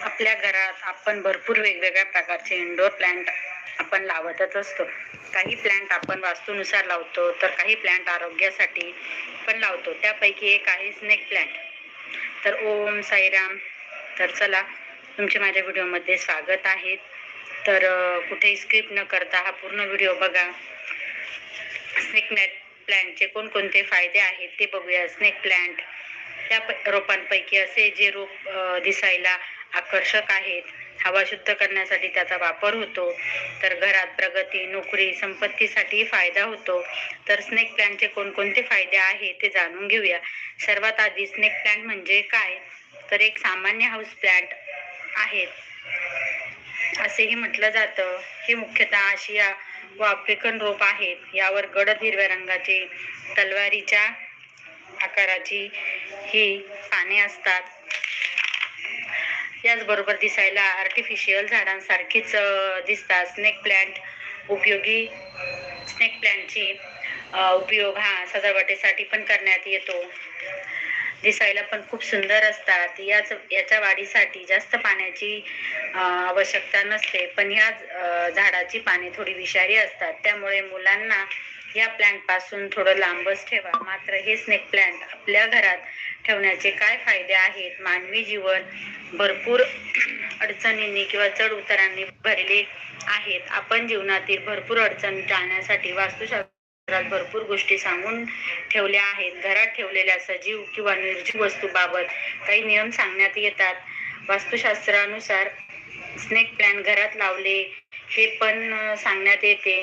आपल्या घरात आपण भरपूर वेगवेगळ्या प्रकारचे इंडोर प्लांट आपण लावतच असतो. काही प्लांट आपण वास्तूनुसार लावतो तर काही प्लांट आरोग्यासाठी पण लावतो. त्यापैकी एक आहे स्नेक प्लांट तर ओम साईराम तर चला तुमचे माझ्या व्हिडिओमध्ये स्वागत आहे. तर कुठेही स्किप न करता हा पूर्ण व्हिडिओ बघा. स्नेक नेट प्लॅन्टचे कोणकोणते फायदे आहेत ते बघूया. स्नेक प्लॅन्ट त्या प- रोपांपैकी असे जे रोप दिसायला आकर्षक आहेत हवा शुद्ध करण्यासाठी त्याचा वापर होतो. तर घरात प्रगती नोकरी संपत्तीसाठी फायदा होतो. तर स्नेक प्लॅनचे कोणकोणते फायदे आहेत ते जाणून घेऊया. सर्वात आधी स्नेक प्लॅन्ट म्हणजे काय? तर एक सामान्य हाऊस प्लॅन्ट आहेत असेही म्हटलं जातं. हे मुख्यतः आशिया व आफ्रिकन रोप आहेत. यावर गडद हिरव्या रंगाचे तलवारीच्या आकाराची ही पाने असतात. याचबरोबर दिसायला आर्टिफिशियल झाडांसारखीच दिसतात. स्नेक प्लांट उपयोगी स्नेक प्लांटची उपयोग हा सजावटीसाठी पण करण्यात येतो. दिसायला पण खूप सुंदर असतात. याच याच्या वाढीसाठी जास्त पाण्याची आवश्यकता नसते. पण ह्या झाडाची पाने थोडी विषारी असतात. त्यामुळे मुलांना या प्लांटपासून थोडं लांबच ठेवा. मात्र हे स्नेक प्लांट आपल्या घरात ठेवण्याचे काय फायदे आहेत? मानवी जीवन भरपूर अडचणींनी किंवा चढ उतारांनी भरले आहेत. आपण जीवनातील भरपूर अडचणी टाळण्यासाठी वास्तुशास्त्रात भरपूर गोष्टी सांगून ठेवल्या आहेत. घरात ठेवलेल्या सजीव किंवा निर्जीव वस्तूबाबत काही नियम सांगण्यात येतात. वास्तुशास्त्रानुसार स्नेक प्लॅन घरात लावले हे पण सांगण्यात येते.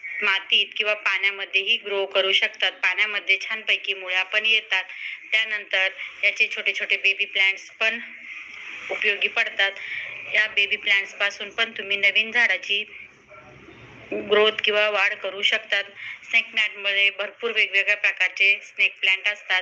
मातीत किंवा पाण्यामध्येही ग्रो करू शकतात. पाण्यामध्ये छानपैकी मुळ्या पण येतात. त्यानंतर याचे छोटे छोटे बेबी प्लांट्स पण उपयोगी पडतात. या बेबी प्लांट्सपासून पण तुम्ही नवीन झाडाची ग्रोथ किंवा वाढ करू शकतात. स्नेक प्लॅन्टमध्ये भरपूर वेगवेगळ्या प्रकारचे स्नेक प्लांट असतात.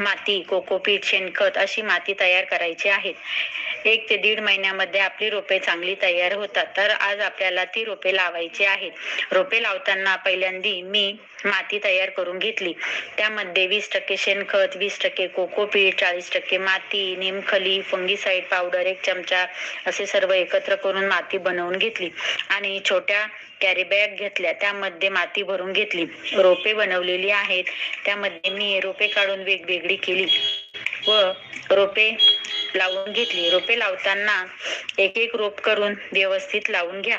माती कोकोपीट शेणखत अशी माती तयार करायची आहे. एक ते दीड महिन्यामध्ये आपली रोपे चांगली तयार होतात. तर आज आपल्याला ती रोपे लावायची आहेत. रोपे लावताना पहिल्यांदी मी माती तयार करून घेतली. त्यामध्ये वीस टक्के शेणखत वीस टक्के कोकोपीट चाळीस टक्के माती निमखली फंगीसाईड पावडर एक चमचा असे सर्व एकत्र करून माती बनवून घेतली. आणि छोट्या कॅरी बॅग घेतल्या. त्यामध्ये माती भरून घेतली. रोपे बनवलेली आहेत. त्यामध्ये मी रोपे काढून वेगवेगळी केली व रोपे लावून घेतली. रोपे लावताना एक एक रोप करून व्यवस्थित लावून घ्या.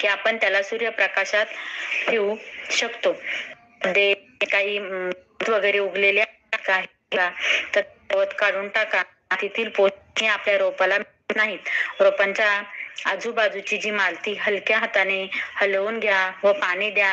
की आपण त्याला सूर्यप्रकाशात ठेवू शकतो. दे काही वगैरे उगलेले तर गवत काढून टाका. मातीतील पोषण आपल्या रोपाला मिळत नाहीत. रोपांच्या आजूबाजूची जी मालती हलक्या हाताने हलवून घ्या व पाणी द्या.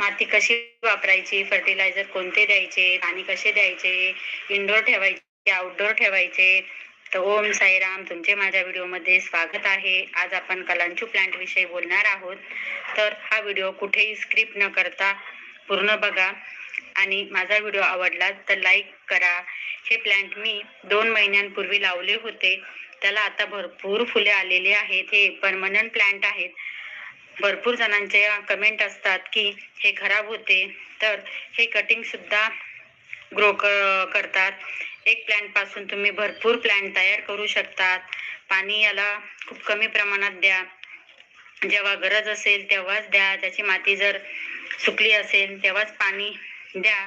माती कशी वापरायची? फर्टिलायझर कोणते द्यायचे? पाणी कसे द्यायचे? इनडोअर ठेवायचे आउटडोर ठेवायचे? तर ओम साईराम तुमचे माझ्या व्हिडिओमध्ये स्वागत आहे. आज आपण कलांचू प्लांट विषयी बोलणार आहोत. तर हा व्हिडिओ कुठेही स्क्रिप्ट न करता पूर्ण बघा. आणि माझा व्हिडिओ आवडला तर लाईक करा. हे प्लांट मी दोन महिन्यांपूर्वी लावले होते. त्याला आता भरपूर फुले आलेली आहेत. हे परमनंट प्लांट आहेत. भरपूर जणांच्या कमेंट असतात की हे खराब होते. तर हे कटिंग सुद्धा ग्रो करतात. एक प्लांटपासून तुम्ही भरपूर प्लॅन तयार करू शकतात. पाणी याला खूप कमी प्रमाणात द्या. जेव्हा गरज असेल तेव्हाच द्या. त्याची माती जर सुकली असेल तेव्हाच पाणी द्या.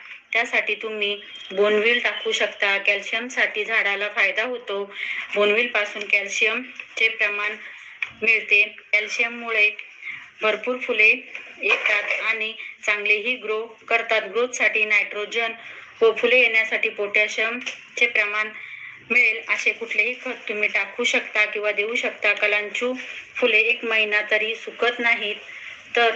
त्यासाठी तुम्ही बोनविल टाकू शकता. कॅल्शियमसाठी झाडाला फायदा होतो. बोनविलपासून कॅल्शियमचे प्रमाण मिळते. कॅल्शियममुळे भरपूर फुले येतात आणि चांगलेही ग्रो करतात. ग्रोथसाठी नायट्रोजन व फुले येण्यासाठी पोटॅशियमचे प्रमाण मिळेल. असे कुठलेही खत तुम्ही टाकू शकता किंवा देऊ शकता. कलांचू फुले एक महिना तरी सुकत नाहीत. तर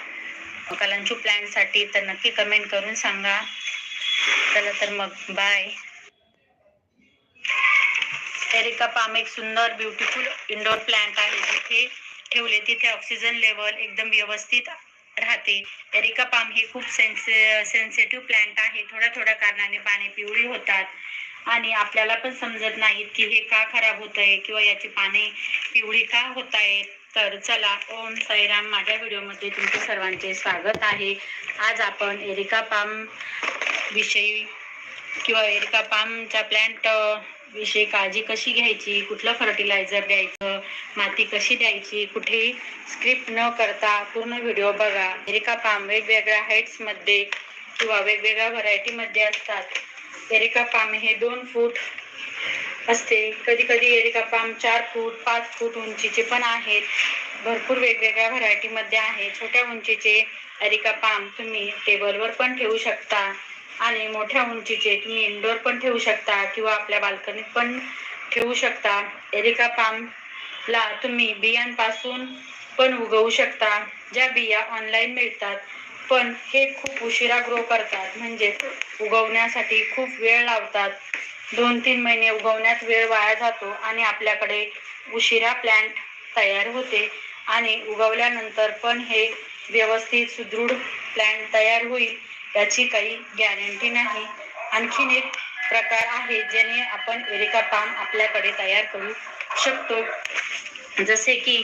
कलांचू प्लॅनसाठी तर नक्की कमेंट करून सांगा. चला तर मग बाय एरिका पाम एक सुंदर ब्युटिफुल इंडोर प्लांट आहे. जिथे ठेवले तिथे ऑक्सिजन लेवल एकदम व्यवस्थित राहते. एरिका पाम हे खूप सेन्से सेन्सिटिव्ह प्लांट आहे. थोड्या थोड्या कारणाने पाने पिवळी होतात. आणि आपल्याला पण समजत नाहीत की हे का खराब होत आहे किंवा याची पाने पिवळी का होत आहेत तर चला ओम साईराम. माझ्या व्हिडिओमध्ये तुमचे सर्वांचे स्वागत आहे. आज आपण एरिका पाम विषयी किंवा एरिका पामच्या प्लॅन्ट विषयी काळजी कशी घ्यायची कुठलं फर्टिलायझर द्यायचं माती कशी द्यायची कुठेही स्क्रिप्ट न करता पूर्ण व्हिडिओ बघा. एरिका पाम वेगवेगळ्या हाईट्समध्ये किंवा वेगवेगळ्या व्हरायटीमध्ये असतात. एरिका पाम हे दोन फूट असते. कधी कधी एरिका पाम चार फूट पाच फूट उंचीचे पण आहेत. भरपूर वेगवेगळ्या व्हरायटीमध्ये आहे. छोट्या उंचीचे एरिका पाम तुम्ही टेबलवर पण ठेवू शकता. आणि मोठ्या उंचीचे तुम्ही इंडोर पण ठेवू शकता किंवा आपल्या बाल्कनीत पण ठेवू शकता. एरिका पामला तुम्ही बियांपासून पण उगवू शकता. ज्या बिया ऑनलाईन मिळतात. पण हे खूप उशिरा ग्रो करतात. म्हणजे उगवण्यासाठी खूप वेळ लावतात. दोन तीन महिने उगवण्यात वेळ वाया जातो आणि आपल्याकडे उशिरा प्लॅन्ट तयार होते आणि उगवल्यानंतर पण हे व्यवस्थित सुदृढ प्लॅन्ट तयार होईल याची काही गॅरंटी नाही. आणखीन एक प्रकार आहे ज्याने आपण एरिका पाम आपल्याकडे तयार करू शकतो. जसे की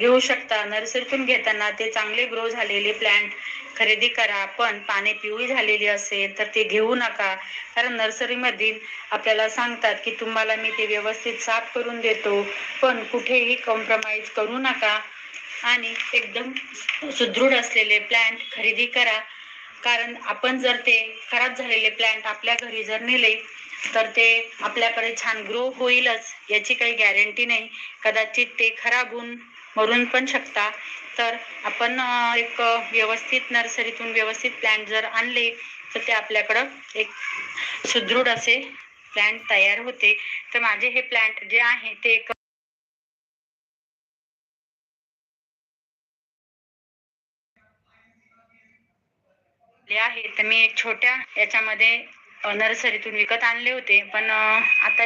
घेऊ शकता. नर्सरीतून घेताना ते चांगले ग्रो झालेले प्लांट खरेदी करा. पण पाने पिवळी झालेली असेल तर ते घेऊ नका. कारण नर्सरीमधील आपल्याला सांगतात की तुम्हाला मी ते व्यवस्थित साफ करून देतो. पण कुठेही कॉम्प्रोमाइज करू नका. आणि एकदम सुदृढ असलेले प्लांट खरेदी करा. कारण आपण जर ते खराब झालेले प्लॅन्ट आपल्या घरी जर नेले तर ते आपल्याकडे छान ग्रो होईलच. याची काही गॅरंटी नाही. कदाचित ते खराब होऊन मरून पण शकता. तर आपण एक व्यवस्थित नर्सरीतून व्यवस्थित प्लॅन्ट जर आणले तर ते आपल्याकडं एक सुदृढ असे प्लॅन्ट तयार होते. तर माझे हे प्लॅन्ट जे आहे ते एक आहे. तर मी एक छोट्या याच्यामध्ये नर्सरीतून विकत आणले होते. पण आता